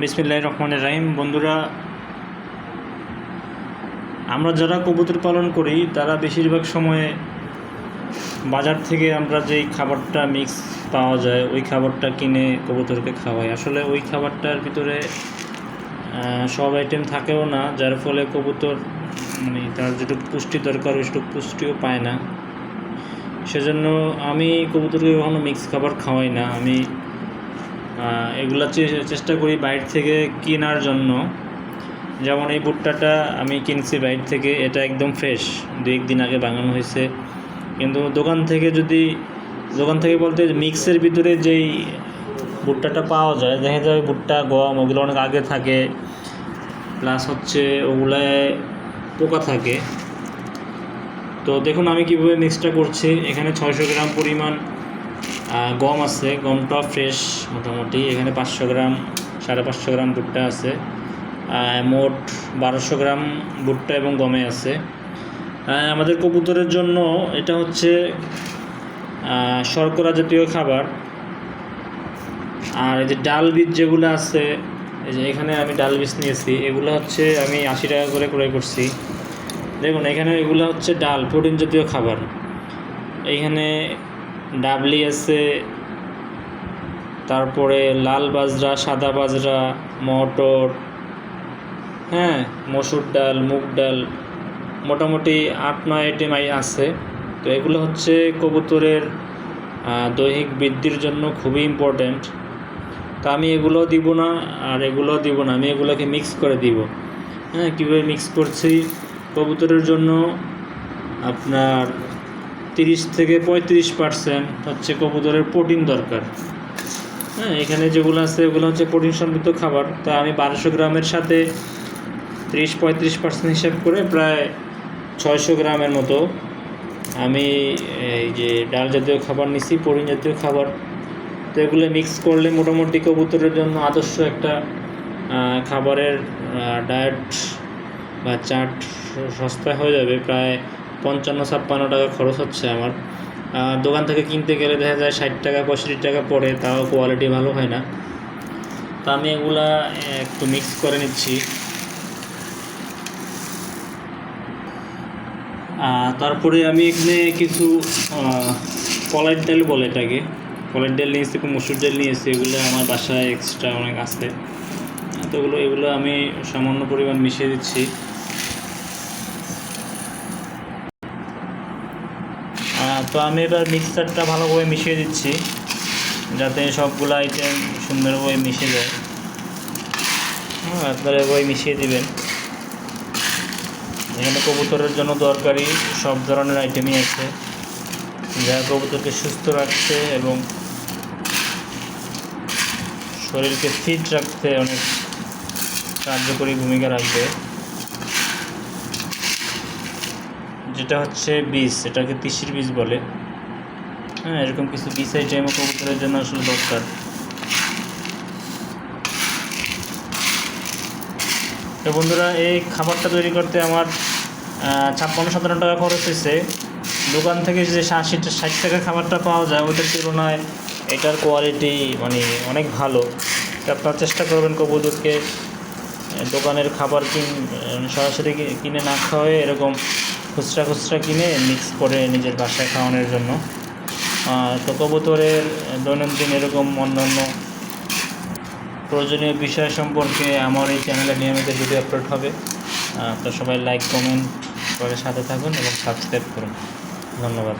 বিসমিল্লাহ রহমানের রাহিম। বন্ধুরা, আমরা যারা কবুতর পালন করি, তারা বেশিরভাগ সময়ে বাজার থেকে আমরা যেই খাবারটা মিক্স পাওয়া যায়, ওই খাবারটা কিনে কবুতরকে খাওয়াই। আসলে ওই খাবারটার ভিতরে সব আইটেম থাকেও না, যার ফলে কবুতর মানে তার যেটুকু পুষ্টি দরকার, ওইটুকু পুষ্টিও পায় না। সেজন্য আমি কবুতরকে কখনো মিক্স খাবার খাওয়াই না। আমি এগুলা চেষ্টা করি বাইরে থেকে কেনার জন্য। যেমন এই ভুট্টাটা আমি কিনছি বাইরে থেকে, এটা একদম ফ্রেশ দু একদিন আগে বানানো হয়েছে। কিন্তু দোকান থেকে যদি, দোকান থেকে বলতে মিক্সের ভিতরে যেই ভুট্টাটা পাওয়া যায়, দেখা যায় ভুট্টা গম ওগুলো অনেক আগে থাকে। প্লাস হচ্ছে ওগুলায় পোকা থাকে। তো দেখুন আমি কীভাবে মিক্সটা করছি। এখানে ছয়শো গ্রাম পরিমাণ গম আছে, গমটা ফ্রেশ মোটামুটি। এখানে পাঁচশো গ্রাম, সাড়ে পাঁচশো গ্রাম ভুট্টা আছে। মোট বারোশো গ্রাম ভুট্টা এবং গমে আছে। আমাদের কবুতরের জন্য এটা হচ্ছে শর্করা জাতীয় খাবার। আর এই যে ডাল বীজ যেগুলো আছে, এই যে এখানে আমি ডাল বীজ নিয়েছি, এগুলো হচ্ছে আমি আশি টাকা করে ক্রয় করছি। দেখুন, এখানে এগুলো হচ্ছে ডাল, প্রোটিন জাতীয় খাবার। এইখানে ডাবলি আছে তারপরে লাল বাজরা, সাদা বাজরা, মটর হ্যাঁ মসুর ডাল, মুগ ডাল, মোটামুটি আট, নয় আইটেম আছে। তো এগুলো হচ্ছে কবুতরের দৈহিক বৃদ্ধির জন্য খুবই ইম্পর্ট্যান্ট তা আমি এগুলো দিব না, আর এগুলো দিব না, আমি এগুলোকে মিক্স করে দিব। হ্যাঁ কীভাবে মিক্স করছি? কবুতরের জন্য আপনার তিরিশ থেকে পঁয়ত্রিশ পার্সেন্ট হচ্ছে কবুতরের প্রোটিন দরকার। হ্যাঁ এখানে যেগুলো আছে ওগুলো হচ্ছে প্রোটিন সমৃদ্ধ খাবার। তা আমি বারোশো গ্রামের সাথে ত্রিশ, পঁয়ত্রিশ পার্সেন্ট হিসাব করে প্রায় ছয়শো গ্রামের মতো আমি এই যে ডাল জাতীয় খাবার নিছি, প্রোটিন জাতীয় খাবার। তো এগুলো মিক্স করলে মোটামুটি কবুতরের জন্য আদর্শ একটা খাবারের ডায়েট বা চাট সস্তায় হয়ে যাবে। প্রায় পঞ্চান্ন ছাপ্পান্ন টাকা খরচ হচ্ছে আমার। দোকান থেকে কিনতে গেলে দেখা যায় ষাট টাকা, পঁয়ষট্টি টাকা পড়ে, তাও কোয়ালিটি ভালো হয় না। তা আমি এগুলা একটু মিক্স করে নিচ্ছি। তারপরে আমি এখানে কিছু কলাইয়ের ডাল বলে এটাকে। কলাইয়ের ডাল নিয়েছি মসুর ডাল নিয়েছি এগুলো আমার বাসায় এক্সট্রা অনেক আছে। তো এগুলো এগুলো আমি সামান্য পরিমাণ মিশিয়ে দিচ্ছি। তো আমি এবার মিক্সারটা ভালোভাবে মিশিয়ে দিচ্ছি, যাতে সবগুলো আইটেম সুন্দরভাবে মিশে যায়। হ্যাঁ আপনারা এভাবে মিশিয়ে দিবেন। এখানে কবুতরের জন্য দরকারি সব ধরনের আইটেমই আছে। যা কবুতরকে সুস্থ রাখতে এবং শরীরকে ফিট রাখতে অনেক কার্যকরী ভূমিকা রাখবে। যেটা হচ্ছে বীজ, এটাকে তিসির বীজ বলে। হ্যাঁ এরকম কিছু বীজ আইটেমও কবুতরের জন্য আসলে দরকার। তো বন্ধুরা, এই খাবারটা তৈরি করতে আমার ছাপ্পান্ন, সাতান্ন টাকা খরচ হয়েছে। দোকান থেকে যে আশি ষাট টাকা খাবারটা পাওয়া যায় ওইটার তুলনায় এটার কোয়ালিটি মানে অনেক ভালো। আপনারা চেষ্টা করবেন কবুতরকে দোকানের খাবার কিন, সরাসরি কিনে না খাওয়াই এরকম খুচরা খুচরা কিনে মিক্স করে নিজের বাসায় খাওয়ানোর জন্য। তো কবুতরের দৈনন্দিন এরকম অন্যান্য প্রয়োজনীয় বিষয় সম্পর্কে আমার এই চ্যানেলে নিয়মিত ভিডিও আপলোড হবে। তো আপনারা সবাই লাইক কমেন্ট করে সাথে থাকুন এবং সাবস্ক্রাইব করুন। ধন্যবাদ।